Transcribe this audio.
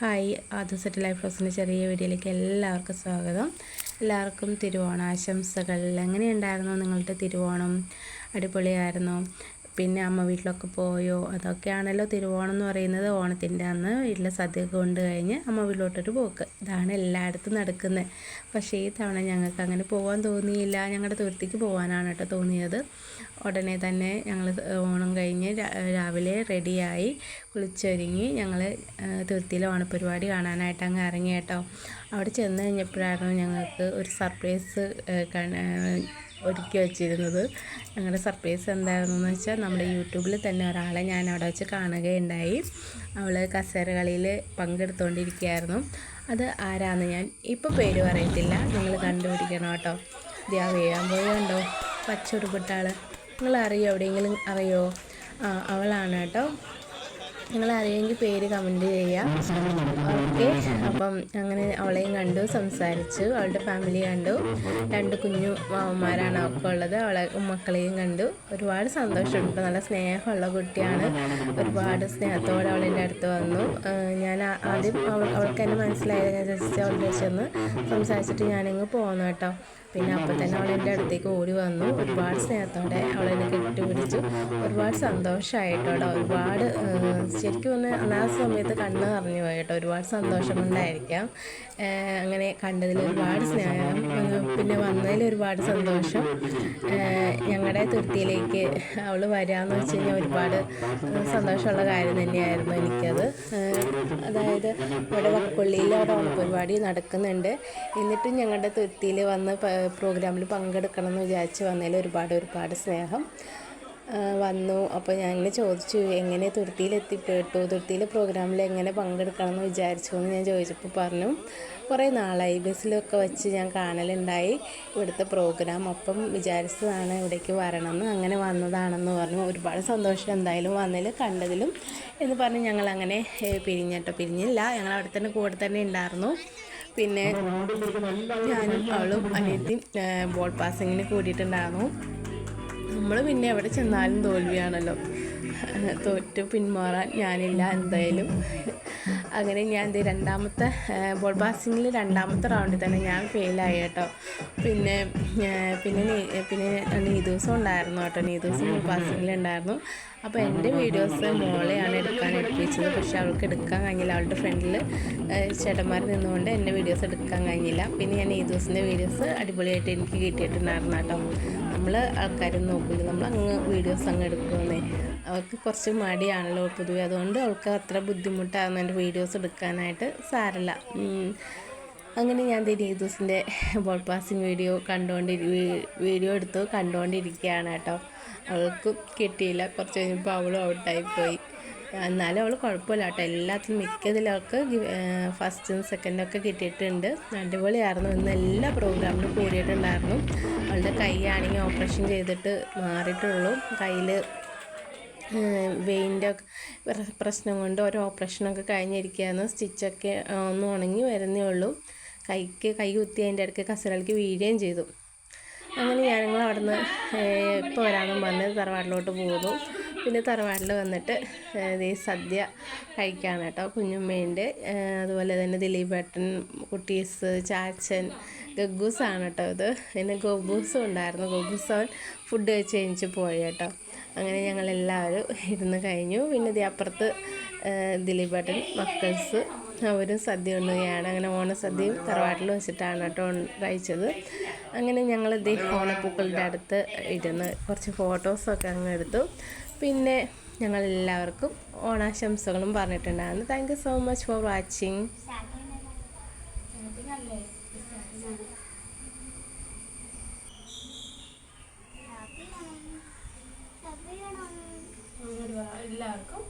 Hi ആദ്യ set life ഹൗസിന്റെ ചെറിയ വീഡിയോയിലേക്ക് എല്ലാവർക്കും സ്വാഗതം. എല്ലാവർക്കും തിരുവോണാശംസകൾ എങ്ങനെയുണ്ടായിരുന്നു നിങ്ങളുടെ തിരുവോണം? അടിപൊളിയായിരുന്നു? പിന്നെ അമ്മ വീട്ടിലൊക്കെ പോയോ? അതൊക്കെയാണല്ലോ തിരുവോണം എന്ന് പറയുന്നത്. ഓണത്തിന്റെ അന്ന് വീട്ടിലെ സദ്യ കൊണ്ട് കഴിഞ്ഞ് അമ്മ വീട്ടിലോട്ടൊരു പോക്ക്. ഇതാണ് എല്ലായിടത്തും നടക്കുന്നത് പക്ഷേ ഈ തവണ ഞങ്ങൾക്ക് അങ്ങനെ പോകാൻ തോന്നിയില്ല. ഞങ്ങളുടെ തുരുത്തിക്ക് പോകാനാണ് കേട്ടോ തോന്നിയത്. ഉടനെ തന്നെ ഞങ്ങൾ ഓണം കഴിഞ്ഞ് രാവിലെ റെഡിയായി കുളിച്ചൊരുങ്ങി ഞങ്ങൾ തുരുത്തിയിലെ ഓണപ്പരിപാടി കാണാനായിട്ട് അങ്ങ് ഇറങ്ങി കേട്ടോ. അവിടെ ചെന്ന് കഴിഞ്ഞപ്പോഴായിരുന്നു ഞങ്ങൾക്ക് ഒരു സർപ്രൈസ് ഒരുക്കി വച്ചിരുന്നത്. ഞങ്ങളുടെ സർപ്രൈസ് എന്തായിരുന്നു എന്ന് വെച്ചാൽ നമ്മുടെ യൂട്യൂബിൽ തന്നെ ഒരാളെ ഞാൻ അവിടെ വെച്ച് കാണുകയുണ്ടായി. അവൾ കസേര കളിയിൽ പങ്കെടുത്തുകൊണ്ടിരിക്കുകയായിരുന്നു അത് ആരാന്ന് ഞാൻ ഇപ്പോൾ പേര് പറയത്തില്ല. നിങ്ങൾ കണ്ടുപിടിക്കണം കേട്ടോ. ദ്യാ വീഴാൻ പോയുണ്ടോ പച്ചുടുപ്പിട്ടാൾ നിങ്ങൾ അറിയോ എവിടെയെങ്കിലും അറിയോ? ആ അവളാണ് കേട്ടോ. നിങ്ങൾ അറിയുമെങ്കിൽ പേര് കമന്റ് ചെയ്യുക ഓക്കെ അപ്പം അങ്ങനെ അവളെയും കണ്ടു സംസാരിച്ചു. അവളുടെ ഫാമിലി കണ്ടു. രണ്ട് കുഞ്ഞു മാവന്മാരാണ് അവൾക്ക് ഉള്ളത്. അവളെ മക്കളെയും കണ്ടു. ഒരുപാട് സന്തോഷമുണ്ട്. നല്ല സ്നേഹമുള്ള കുട്ടിയാണ്. ഒരുപാട് സ്നേഹത്തോടെ അവളെന്റെ അടുത്ത് വന്നു. ഞാൻ ആദ്യം അവൾ അവൾക്ക് എന്നെ മനസ്സിലായത് ഞാൻ ജസ്റ്റ് അവളുടെ ചെന്ന് സംസാരിച്ചിട്ട് ഞാനിങ്ങ് പോന്നു കേട്ടോ. പിന്നെ അപ്പം തന്നെ അവൾ എന്റെ അടുത്തേക്ക് ഓടി വന്നു. ഒരുപാട് സ്നേഹത്തോടെ അവളെന്നെ കെട്ടിപ്പിടിച്ചു. ഒരുപാട് സന്തോഷമായിട്ടോടെ ഒരുപാട് ശരിക്കും പറഞ്ഞാൽ ആ സമയത്ത് കണ്ണ് നിറഞ്ഞു പോയി കേട്ടോ ഒരുപാട് സന്തോഷം കൊണ്ടായിരിക്കാം അങ്ങനെ കണ്ടതിൽ ഒരുപാട് സ്നേഹം. പിന്നെ വന്നതിൽ ഒരുപാട് സന്തോഷം. ഞങ്ങളുടെ തുരുത്തിയിലേക്ക് അവൾ വരാമെന്ന് വെച്ച് കഴിഞ്ഞാൽ ഒരുപാട് സന്തോഷമുള്ള കാര്യം തന്നെയായിരുന്നു എനിക്കത്. അതായത് ഇവിടെ വക്കൊള്ളിയിൽ അവിടെ ഓണപ്പരിപാടി നടക്കുന്നുണ്ട്. എന്നിട്ടും ഞങ്ങളുടെ തുരുത്തിയിൽ വന്ന് പ്രോഗ്രാമിൽ പങ്കെടുക്കണം എന്ന് വിചാരിച്ച് വന്നതിൽ ഒരുപാട് ഒരുപാട് സ്നേഹം. വന്നു. അപ്പോൾ ഞാൻ ഇങ്ങനെ ചോദിച്ചു എങ്ങനെ തുരുത്തിയിൽ എത്തിപ്പെട്ടു തുരുത്തിയിലെ പ്രോഗ്രാമിൽ എങ്ങനെ പങ്കെടുക്കണം എന്ന് വിചാരിച്ചു എന്ന് ഞാൻ ചോദിച്ചപ്പോൾ പറഞ്ഞു കുറേ നാളായി. ബസ്സിലൊക്കെ വെച്ച് ഞാൻ കാണലുണ്ടായി. ഇവിടുത്തെ പ്രോഗ്രാം അപ്പം വിചാരിച്ചതാണ് ഇവിടേക്ക് വരണമെന്ന്. അങ്ങനെ വന്നതാണെന്ന് പറഞ്ഞു. ഒരുപാട് സന്തോഷം എന്തായാലും വന്നതിൽ കണ്ടതിലും. എന്ന് പറഞ്ഞ് ഞങ്ങൾ അങ്ങനെ പിരിഞ്ഞട്ടോ. പിരിഞ്ഞില്ല. ഞങ്ങൾ അവിടെ തന്നെ കൂടെ തന്നെ ഉണ്ടായിരുന്നു. പിന്നെ ഞാനും അവളും അനിയത്തിയും ബോൾ പാസിങ്ങിന് കൂടിയിട്ടുണ്ടായിരുന്നു. നമ്മൾ പിന്നെ എവിടെ ചെന്നാലും തോൽവിയാണല്ലോ. തോറ്റു പിന്മാറാൻ ഞാനില്ല എന്തായാലും. അങ്ങനെ ഞാൻ എന്ത് രണ്ടാമത്തെ ബോൾ പാസിങ്ങിൽ രണ്ടാമത്തെ റൗണ്ടിൽ തന്നെ ഞാൻ ഫെയിലായി കേട്ടോ. പിന്നെ പിന്നെ പിന്നെ നീ ദിവസം ഉണ്ടായിരുന്നു കേട്ടോ. നീ ദിവസം ബോൾ പാസിങ്ങിൽ ഉണ്ടായിരുന്നു. അപ്പോൾ എന്റെ വീഡിയോസ് മോളെയാണ് എടുക്കാൻ എടുപ്പിച്ചത് പക്ഷെ അവൾക്ക് എടുക്കാൻ കഴിഞ്ഞില്ല. അവളുടെ ഫ്രണ്ടിൽ ചേട്ടന്മാർ നിന്നുകൊണ്ട് എന്റെ വീഡിയോസ് എടുക്കാൻ കഴിഞ്ഞില്ല. പിന്നെ ഞാൻ ഈ ദിവസത്തിന്റെ വീഡിയോസ് അടിപൊളിയായിട്ട് എനിക്ക് കിട്ടിയിട്ടുണ്ടായിരുന്നു കേട്ടോ. നമ്മൾ ആൾക്കാരും നോക്കില്ല നമ്മൾ അങ്ങ് വീഡിയോസ് അങ്ങ് എടുക്കുമെന്നേ. അവൾക്ക് കുറച്ച് മടിയാണല്ലോ പൊതുവെ. അതുകൊണ്ട് അവൾക്ക് അത്ര ബുദ്ധിമുട്ടാകുന്നു എന്റെ വീഡിയോസ് എടുക്കാനായിട്ട് സാരല്ല. അങ്ങനെ ഞാൻ ദിവസത്തിന്റെ ബോൾ പാസിങ് വീഡിയോ കണ്ടുകൊണ്ട് വീഡിയോ എടുത്തു കണ്ടുകൊണ്ടിരിക്കുകയാണ് കേട്ടോ. അവൾക്കും കിട്ടിയില്ല. കുറച്ച് കഴിഞ്ഞപ്പോൾ അവളും ഔട്ടായിപ്പോയി എന്നാലും അവൾ കുഴപ്പമില്ല കേട്ടോ. എല്ലാത്തിനും മിക്കതിലൊക്കെ ഫസ്റ്റും സെക്കൻഡും ഒക്കെ കിട്ടിയിട്ടുണ്ട്. അടിപൊളിയായിരുന്നു. ഇന്ന് എല്ലാ പ്രോഗ്രാമിലും കൂടിയിട്ടുണ്ടായിരുന്നു. അവളുടെ കൈയാണെങ്കിൽ ഓപ്പറേഷൻ ചെയ്തിട്ട് മാറിയിട്ടുള്ളൂ. കയ്യിൽ വെയിന്റെ പ്രശ്നം കൊണ്ട് ഒരു ഓപ്പറേഷനൊക്കെ കഴിഞ്ഞിരിക്കുകയായിരുന്നു സ്റ്റിച്ചൊക്കെ ഒന്ന് ഉണങ്ങി വരുന്നേ ഉള്ളൂ. കൈക്ക് കൈ കുത്തി അതിന്റെ ഇടയ്ക്ക് കസരൾക്ക് വീഴുകയും ചെയ്തു. അങ്ങനെ ഞങ്ങൾ അവിടെ നിന്ന് ഇപ്പോൾ വരാമെന്നും പറഞ്ഞ് തറവാട്ടിലോട്ട് പോകുന്നു. പിന്നെ തറവാട്ടിൽ വന്നിട്ട് ഈ സദ്യ കഴിക്കുകയാണ് കേട്ടോ കുഞ്ഞുമ്മേന്റെ അതുപോലെ തന്നെ ദിലീപ് ഏട്ടൻ കുട്ടീസ് ചാച്ചൻ ഗഗ്ഗൂസാണ് കേട്ടോ ഇത്. പിന്നെ ഗോബൂസും ഉണ്ടായിരുന്നു. ഗോബൂസ് അവൻ ഫുഡ് കഴിച്ച് കഴിഞ്ഞിച്ച് പോയി കേട്ടോ. അങ്ങനെ ഞങ്ങളെല്ലാവരും ഇരുന്ന് കഴിഞ്ഞു. പിന്നെ ഇത് അപ്പുറത്ത് ദിലീപേട്ടൻ മക്കൾസ് അവരും സദ്യ ഉണ്ണുകയാണ്. അങ്ങനെ ഓണസദ്യയും തറവാട്ടിൽ വെച്ചിട്ടാണ് കേട്ടോ കഴിച്ചത്. അങ്ങനെ ഞങ്ങൾ ഇതേ ഓണപ്പൂക്കളുടെ അടുത്ത് ഇരുന്ന് കുറച്ച് ഫോട്ടോസൊക്കെ അങ്ങ് എടുത്തു. പിന്നെ ഞങ്ങളെല്ലാവർക്കും ഓണാശംസകളും പറഞ്ഞിട്ടുണ്ടായിരുന്നു. Thank you so much for watching എല്ലാവർക്കും